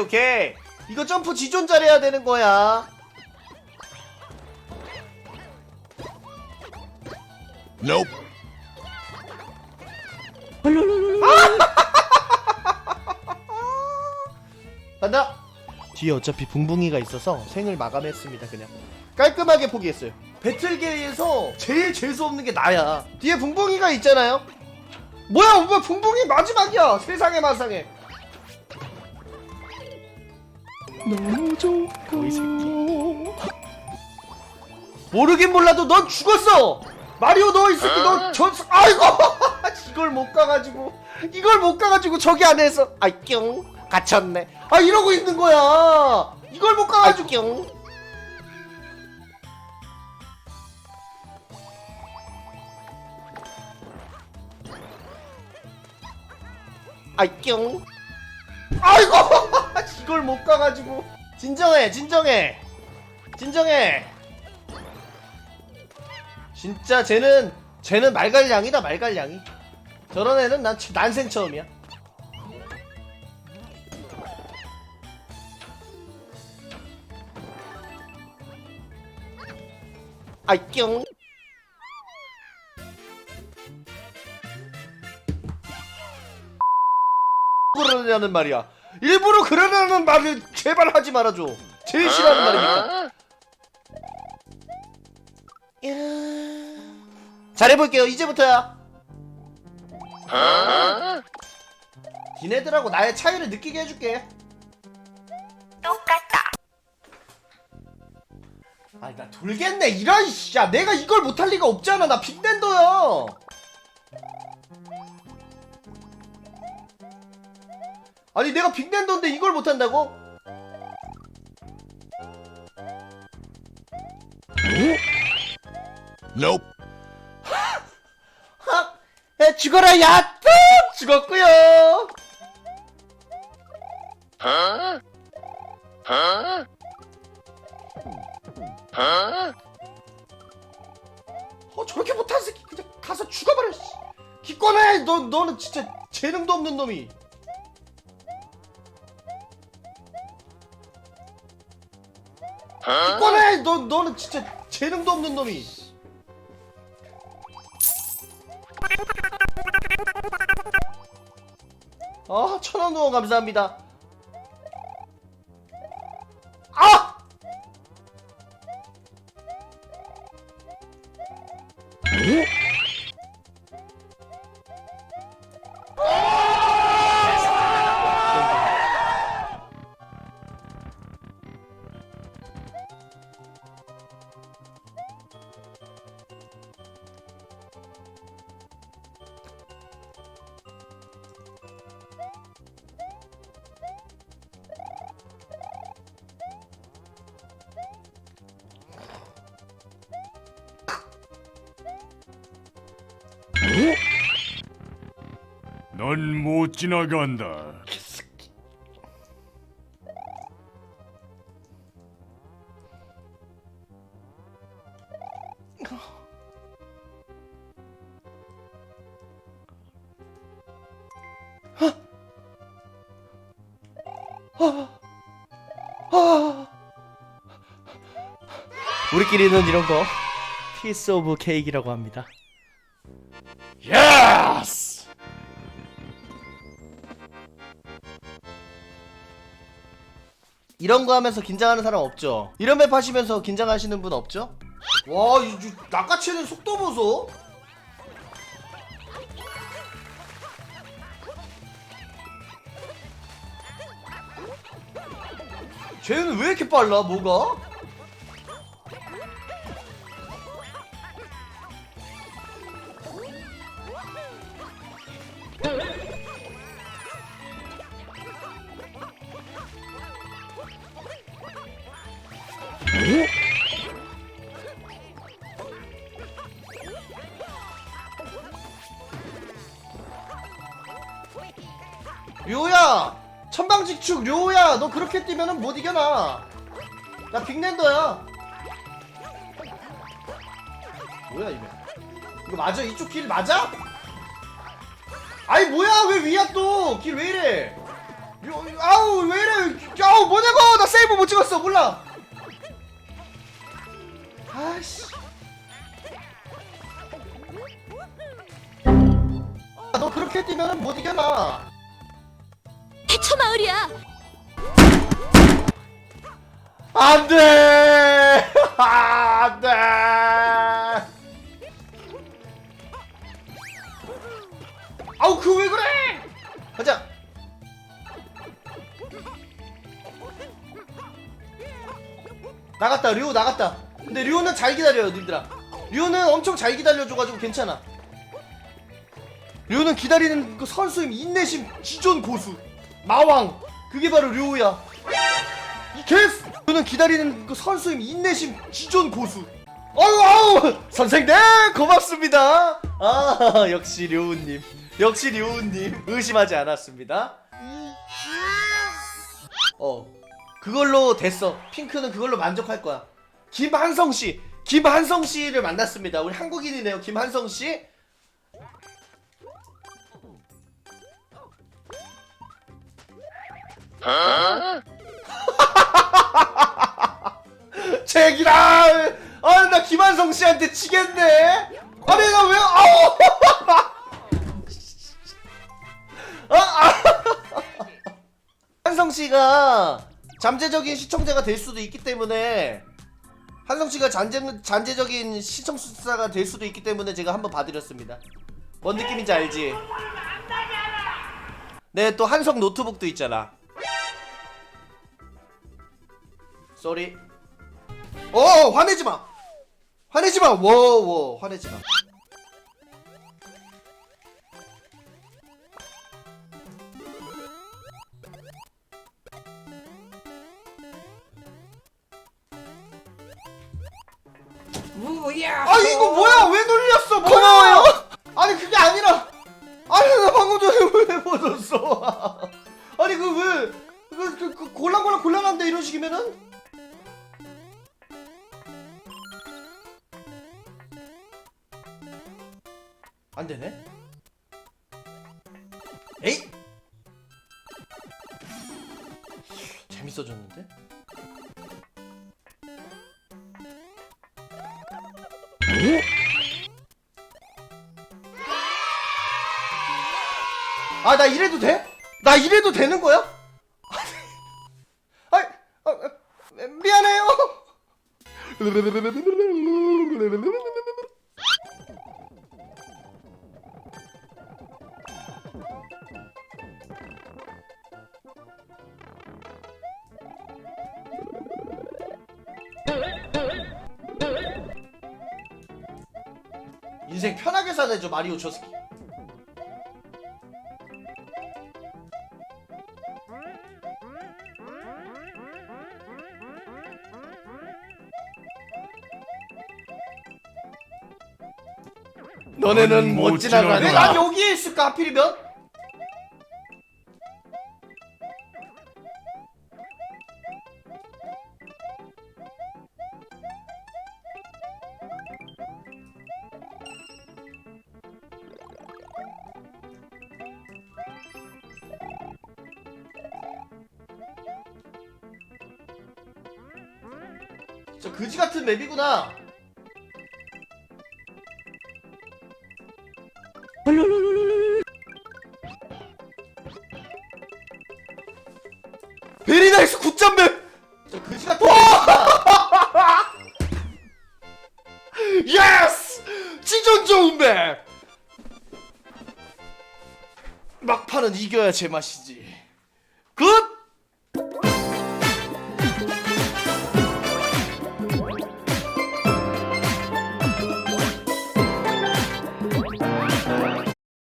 오케이 오케이. 이거 점프 지존 잘해야 되는 거야. Nope. 간다. 뒤에 어차피 붕붕이가 있어서 생을 마감했습니다 그냥. 깔끔하게 포기했어요. 배틀계에서 제일 재수없는 게 나야. 뒤에 붕붕이가 있잖아요. 뭐야 오빠 붕붕이 마지막이야. 세상에 마상에 너무 좋고. 이 새끼. 모르긴 몰라도 넌 죽었어! 마리오 너 이 새끼 너전 아이고! 이걸 못 가가지고 이걸 못 가가지고 저기 안에서 아이뿅 갇혔네. 아 이러고 있는 거야. 이걸 못 가가지고. 뿅 아이뿅 아이고! 이걸 못 가가지고. 진정해 진정해. 진정해. 진짜 쟤는 쟤는 말갈량이다 말갈량이. 저런 애는 난 치- 난생 처음이야. 아이뿅 그러냐는 말이야. 일부러 그러려는 말을 제발 하지 말아줘. 제일 싫어하는 말이니까? 잘해볼게요. 이제부터야. 니네들하고 나의 차이를 느끼게 해줄게. 똑같다. 아니 나 돌겠네 이런 씨. 야. 내가 이걸 못할 리가 없잖아. 나 빅랜더야 아니 내가 빅랜더인데 이걸 못한다고? Nope. 하! 야 죽어라 야! 뚝! 죽었구요 어 저렇게 못한 새끼 그냥 가서 죽어버려 씨. 기권해 너, 너는 진짜 재능도 없는 놈이 기권해 너, 너는 진짜 재능도 없는 놈이 아 천원 후원 감사합니다. 아! 넌 못 지나간다. 우리끼리는 이런 거 피스 오브 케이크라고 합니다. 예스! 이런 거 하면서 긴장하는 사람 없죠? 이런 맵 하시면서 긴장하시는 분 없죠? 와, 이, 이 낚아채는 속도 보소? 쟤는 왜 이렇게 빨라, 뭐가? 료야! 천방직축 료야! 너 그렇게 뛰면은 못 이겨나! 나 빅랜더야! 뭐야 이거 이거 맞아? 이쪽 길 맞아? 아니 뭐야 왜 위야 또! 길 왜 이래! 요, 아우 왜 이래 아우 뭐냐고 나 세이브 못 찍었어 몰라 아씨 아, 너 그렇게 뛰면 못 이겨나 해초 마을이야. 안돼! 안돼! 아우 그 왜 그래? 가자. 나갔다 류우 나갔다. 근데 류우는 잘 기다려요 님들아. 류우는 엄청 잘 기다려줘가지고 괜찮아. 류우는 기다리는 그 선수임 인내심 기존 고수 마왕 그게 바로 류우야 이 개스! 저는 기다리는 그 선수임 인내심 기존 고수. 아우 아우 선생님 고맙습니다. 아 역시 료우님 역시 료우님 의심하지 않았습니다. 어 그걸로 됐어. 핑크는 그걸로 만족할 거야. 김한성 씨 김한성 씨를 만났습니다. 우리 한국인이네요. 김한성 씨. 제기라! 아, 나 김한성 씨한테 치겠네? 아니, 나 왜, 아우! 아, 아! 한성 씨가 잠재적인 시청자가 될 수도 있기 때문에 한성 씨가 잔재, 잔재적인 시청 수사가 될 수도 있기 때문에 제가 한번 봐드렸습니다. 뭔 느낌인지 알지? 네, 또 한성 노트북도 있잖아. 쏘리. 어 화내지 마. 화내지 마. 워워 화내지 마. 뭐야? 아 이거 뭐야? 왜 놀렸어? 고마워요. 아니 그게 아니라. 아니 나 방금 전에 왜 벗었어? 아니 그왜 그, 그, 그 골랑골랑 곤란한데 이런 식이면은? 안 되네. 에이. 재밌어졌는데? 아 나 이래도 돼? 나 이래도 되는 거야? 아, 아, 아, 미안해요. 인생 편하게 사내죠 마리오 저 새끼. 너네는 못 지나가. 왜난 여기에 있을까 하필이면? 저 그지 같은 맵이구나. 베리나이스 굿잠맵! 저 그지 같은 맵이구나. 예스! 진정 좋은 맵! 막판은 이겨야 제맛이지.